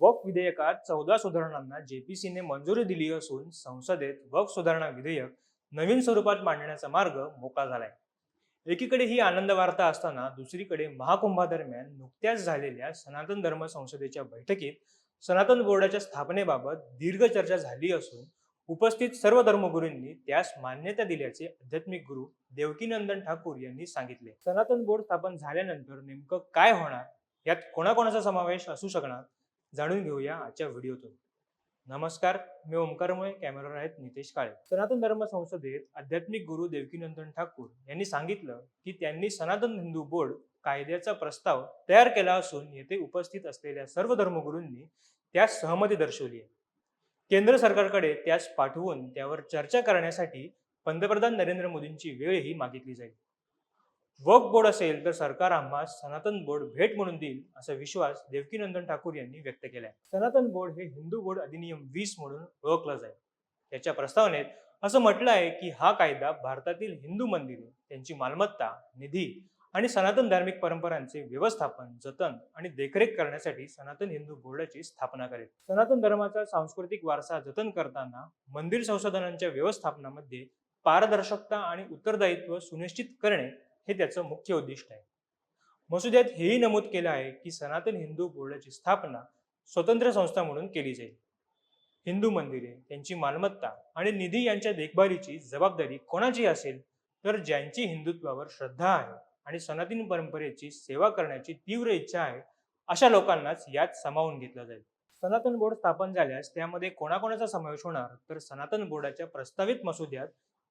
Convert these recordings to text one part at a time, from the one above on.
वक्फ विधेयकात चौदा सुधारणांना जेपीसीने मंजुरी दिली असून संसदेत वक्फ सुधारणा विधेयक नवीन स्वरूपात मांडण्याचा मार्ग मोकळा झालाय. एकीकडे ही आनंद वार्ता असताना दुसरीकडे महाकुंभादरम्यान नुकत्याच झालेल्या सनातन धर्म संसदेच्या बैठकीत सनातन बोर्डाच्या स्थापनेबाबत दीर्घ चर्चा झाली असून उपस्थित सर्व धर्मगुरूंनी त्यास मान्यता दिल्याचे आध्यात्मिक गुरु देवकीनंदन ठाकूर यांनी सांगितले. सनातन बोर्ड स्थापन झाल्यानंतर नेमकं काय होणार? यात कोणाकोणाचा समावेश असू शकणार? जाणून घेऊया आजच्या व्हिडिओतून. नमस्कार मी ओंकारमुळे कॅमेरावर आहेत नितेश काळे. सनातन धर्म संसदेत आध्यात्मिक गुरु देवकीनंदन ठाकूर यांनी सांगितलं की त्यांनी सनातन हिंदू बोर्ड कायद्याचा प्रस्ताव तयार केला असून येथे उपस्थित असलेल्या सर्व धर्मगुरूंनी त्यास सहमती दर्शवली आहे. केंद्र सरकारकडे त्यास पाठवून त्यावर चर्चा करण्यासाठी पंतप्रधान नरेंद्र मोदींची वेळही मागितली जाईल. वक्फ बोर्ड असेल तर सरकार आम्हास सनातन बोर्ड भेट म्हणून देईल असा विश्वास देवकीनंदन ठाकूर यांनी व्यक्त केलाय. सनातन बोर्ड हे हिंदू बोर्ड अधिनियम वीस म्हणून ओळखलं जाईल. त्याच्या प्रस्तावनेत असं म्हटलं आहे की हा कायदा भारतातील हिंदू मंदिरे त्यांची मालमत्ता निधी आणि सनातन धार्मिक परंपरांचे व्यवस्थापन जतन आणि देखरेख करण्यासाठी सनातन हिंदू बोर्डाची स्थापना करेल. सनातन धर्माचा सांस्कृतिक वारसा जतन करताना मंदिर संशोधनांच्या व्यवस्थापनामध्ये पारदर्शकता आणि उत्तरदायित्व सुनिश्चित करणे हे त्याचं मुख्य उद्दिष्ट आहे. मसुद्यात हेही नमूद केलं आहे की सनातन हिंदू बोर्डाची स्थापना स्वतंत्र संस्था म्हणून केली जाईल. हिंदू मंदिरे त्यांची मालमत्ता आणि निधी यांच्या देखभालीची जबाबदारी कोणाची असेल तर ज्यांची हिंदुत्वावर श्रद्धा आहे आणि सनातन परंपरेची सेवा करण्याची तीव्र इच्छा आहे अशा लोकांनाच यात सामावून घेतलं जाईल. सनातन बोर्ड स्थापन झाल्यास त्यामध्ये कोणाकोणाचा समावेश होणार तर सनातन बोर्डाच्या प्रस्तावित मसुद्यात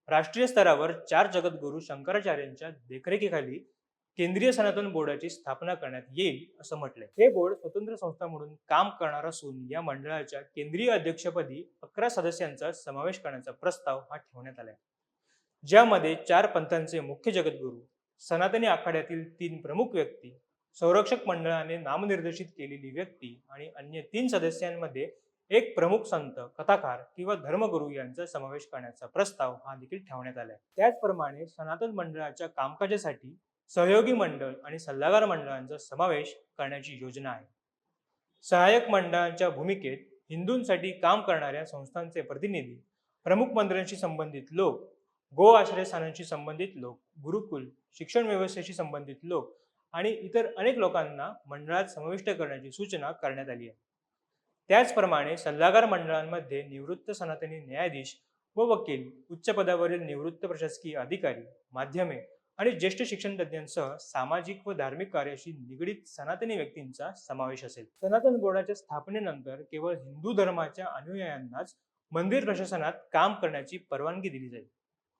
राष्ट्रीय स्तरावर चार जगद्गुरू शंकराचार्यांच्या देखरेखीखाली केंद्रीय सनातन बोर्डाची स्थापना करण्यात येईल असं म्हटलंय. हे बोर्ड स्वतंत्र संस्था म्हणून काम करणार असून या मंडळाच्या केंद्रीय अध्यक्षपदी अकरा सदस्यांचा समावेश करण्याचा प्रस्ताव हा ठेवण्यात आलाय. ज्यामध्ये चार पंथांचे मुख्य जगद्गुरू सनातनी आखाड्यातील तीन प्रमुख व्यक्ती संरक्षक मंडळाने नामनिर्देशित केलेली व्यक्ती आणि अन्य तीन सदस्यांमध्ये एक प्रमुख संत कथाकार किंवा धर्मगुरू यांचा समावेश करण्याचा प्रस्ताव हा देखील ठेवण्यात आलाय. त्याचप्रमाणे सनातन मंडळाच्या कामकाजासाठी सहयोगी मंडळ आणि सल्लागार मंडळांचा समावेश करण्याची योजना आहे. सहाय्यक मंडळांच्या भूमिकेत हिंदूंसाठी काम करणाऱ्या संस्थांचे प्रतिनिधी प्रमुख मंदिरांशी संबंधित लोक गो आश्रयस्थानांशी संबंधित लोक गुरुकुल शिक्षण व्यवस्थेशी संबंधित लोक आणि इतर अनेक लोकांना मंडळात समाविष्ट करण्याची सूचना करण्यात आली आहे. त्याचप्रमाणे सल्लागार मंडळांमध्ये निवृत्त सनातनी न्यायाधीश व वकील उच्च पदावरील निवृत्त प्रशासकीय अधिकारी माध्यमे आणि ज्येष्ठ शिक्षण तज्ज्ञांसह सामाजिक व धार्मिक कार्याशी निगडीत सनातनी व्यक्तींचा समावेश असेल. सनातन बोर्डाच्या स्थापनेनंतर केवळ हिंदू धर्माच्या अनुयायांनाच मंदिर प्रशासनात काम करण्याची परवानगी दिली जाईल.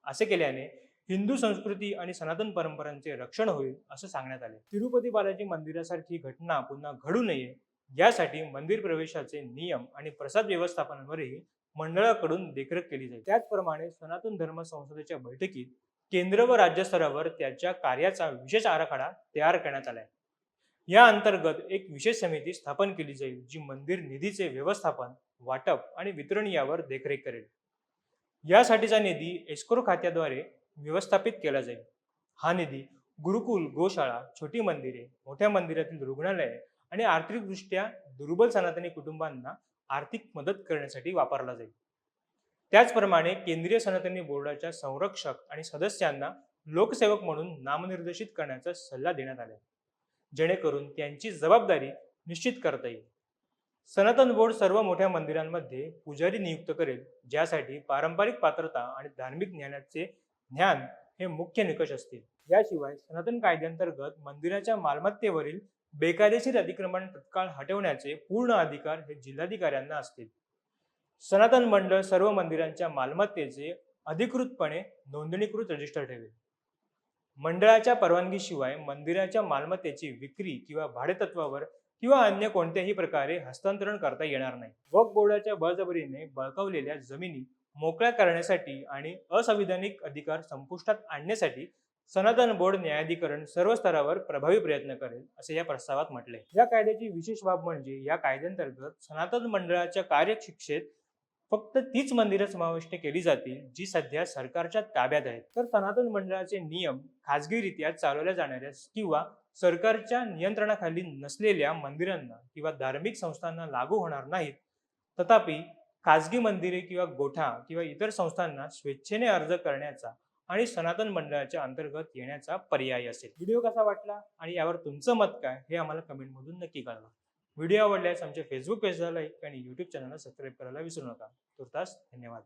असे केल्याने हिंदू संस्कृती आणि सनातन परंपरांचे रक्षण होईल असं सांगण्यात आले. तिरुपती बालाजी मंदिरासारखी घटना पुन्हा घडू नये यासाठी मंदिर प्रवेशाचे नियम आणि प्रसाद व्यवस्थापनावरही मंडळाकडून देखरेख केली जाईल. त्याचप्रमाणे सनातन धर्म संसदेच्या बैठकीत केंद्र व राज्य स्तरावर त्याच्या कार्याचा विशेष आराखडा तयार करण्यात आलाय. या अंतर्गत एक विशेष समिती स्थापन केली जाईल जी मंदिर निधीचे व्यवस्थापन वाटप आणि वितरण यावर देखरेख करेल. यासाठीचा निधी एस्क्रो खात्याद्वारे व्यवस्थापित केला जाईल. हा निधी गुरुकुल गोशाळा छोटी मंदिरे मोठ्या मंदिरातील रुग्णालये आणि आर्थिकदृष्ट्या दुर्बल सनातनी कुटुंबांना आर्थिक मदत करण्यासाठी वापरला जाईल. त्याचप्रमाणे केंद्रीय सनातनी बोर्डाच्या संरक्षक आणि सदस्यांना लोकसेवक म्हणून नामनिर्देशित करण्याचा सल्ला देण्यात आला जेणेकरून त्यांची जबाबदारी निश्चित करता येईल. सनातन बोर्ड सर्व मोठ्या मंदिरांमध्ये पुजारी नियुक्त करेल ज्यासाठी पारंपरिक पात्रता आणि धार्मिक ज्ञानाचे ज्ञान हे मुख्य निकष असतील. याशिवाय सनातन कायद्यांतर्गत मंदिराच्या मालमत्तेवरील बेकायदेशीर अतिक्रमण तत्काळ हटवण्याचे पूर्ण अधिकार हे जिल्हाधिकाऱ्यांना असतील. सनातन मंडळ सर्व मंदिरांच्या मालमत्तेचे अधिकृतपणे नोंदणीकृत रजिस्टर ठेवेल. मंडळाच्या परवानगीशिवाय मंदिराच्या मालमत्तेची विक्री किंवा भाडेतत्वावर किंवा अन्य कोणत्याही प्रकारे हस्तांतरण करता येणार नाही. वक्फ बोर्डाच्या बळजबरीने बळकावलेल्या जमिनी मोकळ्या करण्यासाठी आणि असंविधानिक अधिकार संपुष्टात आणण्यासाठी सनातन बोर्ड न्यायाधिकरण सर्व स्तरावर प्रभावी प्रयत्न करेल असे या प्रस्तावात म्हटले या कायद्याची विशेष बाब म्हणजे या कायद्यांतर्गत सनातन मंडळाच्या कार्यशिक्षेत फक्त तीच मंदिरं समाविष्ट केली जातील जी सध्या सरकारच्या ताब्यात आहेत. तर सनातन मंडळाचे नियम खाजगीरित्या चालवल्या जाणाऱ्या किंवा सरकारच्या नियंत्रणाखाली नसलेल्या मंदिरांना किंवा धार्मिक संस्थांना लागू होणार नाहीत. तथापि खाजगी मंदिरे किंवा गोठा किंवा इतर संस्थांना स्वेच्छेने अर्ज करण्याचा आणि सनातन मंडळाच्या अंतर्गत येण्याचा पर्याय असेल. व्हिडिओ कसा वाटला आणि यावर तुमचं मत काय हे आम्हाला कमेंटमधून नक्की कळवा. व्हिडिओ आवडल्यास आमच्या फेसबुक पेजला लाईक आणि युट्यूब चॅनलला सबस्क्राईब करायला विसरू नका. तुर्तास धन्यवाद.